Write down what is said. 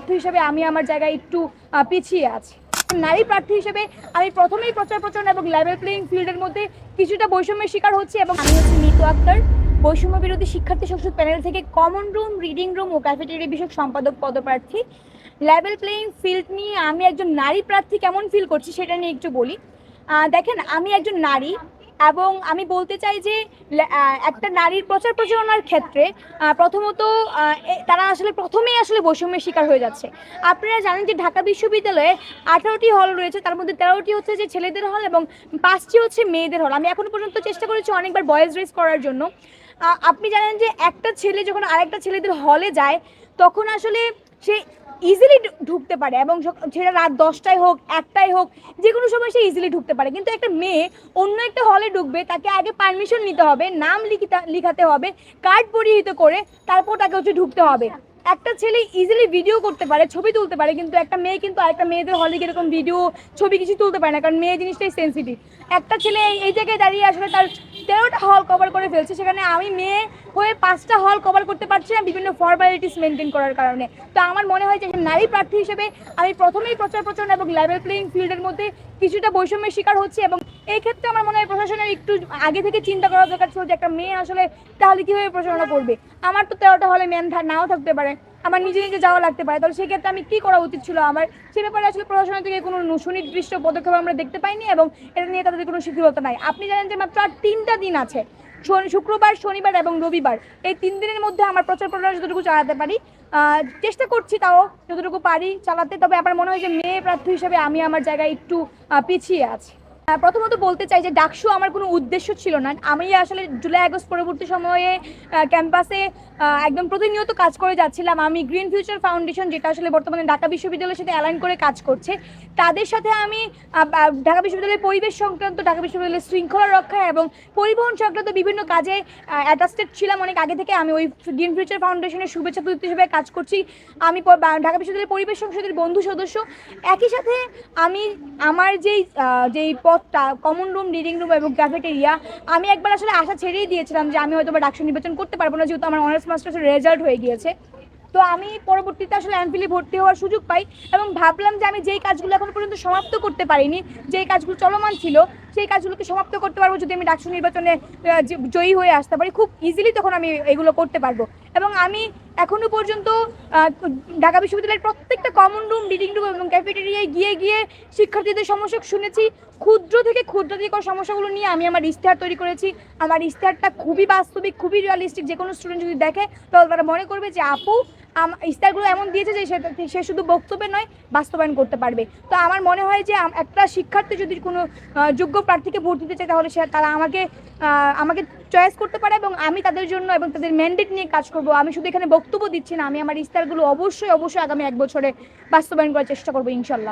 প্রার্থী হিসেবে আমি আমার জায়গায় একটু পিছিয়ে আছি। নারী প্রার্থী হিসেবে আমি প্রথমেই প্রচার প্রচারণা এবং লেভেল প্লেইং ফিল্ডের মধ্যে কিছুটা বৈষম্যের শিকার হচ্ছে এবং আমি হচ্ছি মিতু আক্তার, বৈষম্য বিরোধী শিক্ষার্থী সংসদ প্যানেল থেকে কমন রুম রিডিং রুম ও ক্যাফেটেরিয়া বিষয়ক সম্পাদক পদপ্রার্থী। লেভেল প্লেইং ফিল্ড নিয়ে আমি একজন নারী প্রার্থী কেমন ফিল করছি সেটা নিয়ে একটু বলি। দেখেন, আমি একজন নারী এবং আমি বলতে চাই যে একটা নারীর প্রচার প্রচারণার ক্ষেত্রে প্রথমত তারা আসলে প্রথমেই আসলে বৈষম্যের শিকার হয়ে যাচ্ছে। আপনারা জানেন যে, ঢাকা বিশ্ববিদ্যালয়ে আঠারোটি হল রয়েছে, তার মধ্যে তেরোটি হচ্ছে যে, ছেলেদের হল এবং পাঁচটি হচ্ছে মেয়েদের হল। আমি এখনও পর্যন্ত চেষ্টা করেছি অনেকবার বয়েজ রেস করার জন্য। আপনি জানেন যে, একটা ছেলে যখন আরেকটা ছেলেদের হলে যায়, তখন আসলে সে ইজিলি ঢুকতে পারে এবং সেটা রাত দশটায় হোক একটাই হোক যে কোনো সময় সে ইজিলি ঢুকতে পারে। কিন্তু একটা মেয়ে অন্য একটা হলে ঢুকবে, তাকে আগে পারমিশন নিতে হবে, নাম লিখিতা লিখাতে হবে কার্ড পরিহিত করে তারপর তাকে হচ্ছে ঢুকতে হবে। একটা ছেলে ইজিলি ভিডিও করতে পারে, ছবি তুলতে পারে, কিন্তু একটা মেয়ে কিন্তু আরেকটা মেয়েদের হলে এরকম ভিডিও ছবি কিছু তুলতে পারে না, কারণ মেয়ে জিনিসটাই সেন্সিটিভ একটা ছেলে এই- জায়গায় দাঁড়িয়ে আসলে তার তেরোটা হল কভার করে ফেলছে, সেখানে আমি মেয়ে হয়ে পাঁচটা হল কভার করতে পারছি না বিভিন্ন ফর্মালিটিস মেনটেন করার কারণে। তো আমার মনে হয় যে নারী প্রার্থী হিসেবে আমি প্রথমেই প্রচার প্রচারণা এবং লেভেল প্লেইং ফিল্ডের মধ্যে কিছুটা বৈষম্যের শিকার হচ্ছে এবং এই ক্ষেত্রে আমার মনে হয় প্রশাসনের একটু আগে থেকে চিন্তা করা দরকার ছিল যে একটা মেয়ে আসলে তাহলে কীভাবে প্রচারণা করবে? আমার তো তেরোটা হলে মেন নাও থাকতে পারে। আমার নিজে নিজে যাওয়া লাগতে পারে। তাহলে সেক্ষেত্রে আমি কী করা উচিত ছিল আমার? সে ব্যাপারে আসলে প্রশাসনের থেকে কোনো সুনির্দিষ্ট পদক্ষেপ আমরা দেখতে পাইনি এবং এটা নিয়ে তাদের কোনো শিথিলতা নাই। আপনি জানেন যে মাত্র আর তিনটা দিন আছে শুক্রবার, শনিবার এবং রবিবার। এই তিন দিনের মধ্যে আমার প্রচার প্রচার যতটুকু চালাতে পারি চেষ্টা করছি তাও যতটুকু পারি চালাতে। তবে আমার মনে হয় যে মেয়ে প্রার্থী হিসেবে আমি আমার জায়গায় একটু পিছিয়ে আছি। প্রথমত বলতে চাই যে ডাকসু আমার কোনো উদ্দেশ্য ছিল না। আমি আসলে জুলাই আগস্ট পরবর্তী সময়ে ক্যাম্পাসে একদম প্রতিনিয়ত কাজ করে যাচ্ছিলাম। আমি গ্রিন ফিউচার ফাউন্ডেশন, যেটা আসলে বর্তমানে ঢাকা বিশ্ববিদ্যালয়ের সাথে অ্যালাইন করে কাজ করছে, তাদের সাথে আমি ঢাকা বিশ্ববিদ্যালয়ের পরিবেশ সংক্রান্ত, ঢাকা বিশ্ববিদ্যালয়ের শৃঙ্খলা রক্ষা এবং পরিবহন সংক্রান্ত বিভিন্ন কাজে অ্যাটাস্টেড ছিলাম। অনেক আগে থেকে আমি ওই গ্রিন ফিউচার ফাউন্ডেশনের শুভেচ্ছা দূত হিসেবে কাজ করছি। আমি ঢাকা বিশ্ববিদ্যালয়ের পরিবেশ সংসদের বন্ধু সদস্য। একই সাথে আমি, আমার যেই যেই পথটা কমন রুম রিডিং রুম এবং ক্যাফেটেরিয়া আমি একবার আসলে আশা ছেড়েই দিয়েছিলাম যে আমি হয়তো বা নির্বাচন করতে পারব না, যেহেতু আমার অনার্স মাস্টার্সের রেজাল্ট হয়ে গিয়েছে। তো আমি পরবর্তীতে আসলে অ্যাম্পিলি ভর্তি হওয়ার সুযোগ পাই এবং ভাবলাম যে আমি যেই কাজগুলো এখন পর্যন্ত সমাপ্ত করতে পারিনি, যেই কাজগুলো চলমান ছিল সেই কাজগুলোকে সমাপ্ত করতে পারব যদি আমি ডাকসু নির্বাচনে জয়ী হয়ে আসতে পারি, খুব ইজিলি তখন আমি এগুলো করতে পারব। এবং আমি এখনও পর্যন্ত ঢাকা বিশ্ববিদ্যালয়ের প্রত্যেকটা কমন রুম রিডিং রুম এবং ক্যাফেটেরিয়ায় গিয়ে গিয়ে শিক্ষার্থীদের সমস্যা শুনেছি। ক্ষুদ্র থেকে ক্ষুদ্রতর সমস্যাগুলো নিয়ে আমি আমার ইশতেহার তৈরি করেছি। আমার ইশতেহারটা খুবই বাস্তবিক, খুবই রিয়ালিস্টিক যে কোনো স্টুডেন্ট যদি দেখে, তাহলে তারা মনে করবে যে, আপু ইশতেহারগুলো এমন দিয়েছে যে সে শুধু বক্তব্যে নয়, বাস্তবায়ন করতে পারবে। তো আমার মনে হয় যে একটা শিক্ষার্থী যদি কোনো যোগ্য প্রার্থীকে ভোট দিতে চায়, তাহলে সে তারা আমাকে আমাকে চয়েস করতে পারে এবং আমি তাদের জন্য এবং তাদের ম্যান্ডেট নিয়ে কাজ করব। আমি শুধু এখানে বক্তব্য দিচ্ছি না, আমি আমার ইস্তারগুলো অবশ্যই অবশ্যই আগামী এক বছরে বাস্তবায়ন করার চেষ্টা করব ইনশাল্লাহ।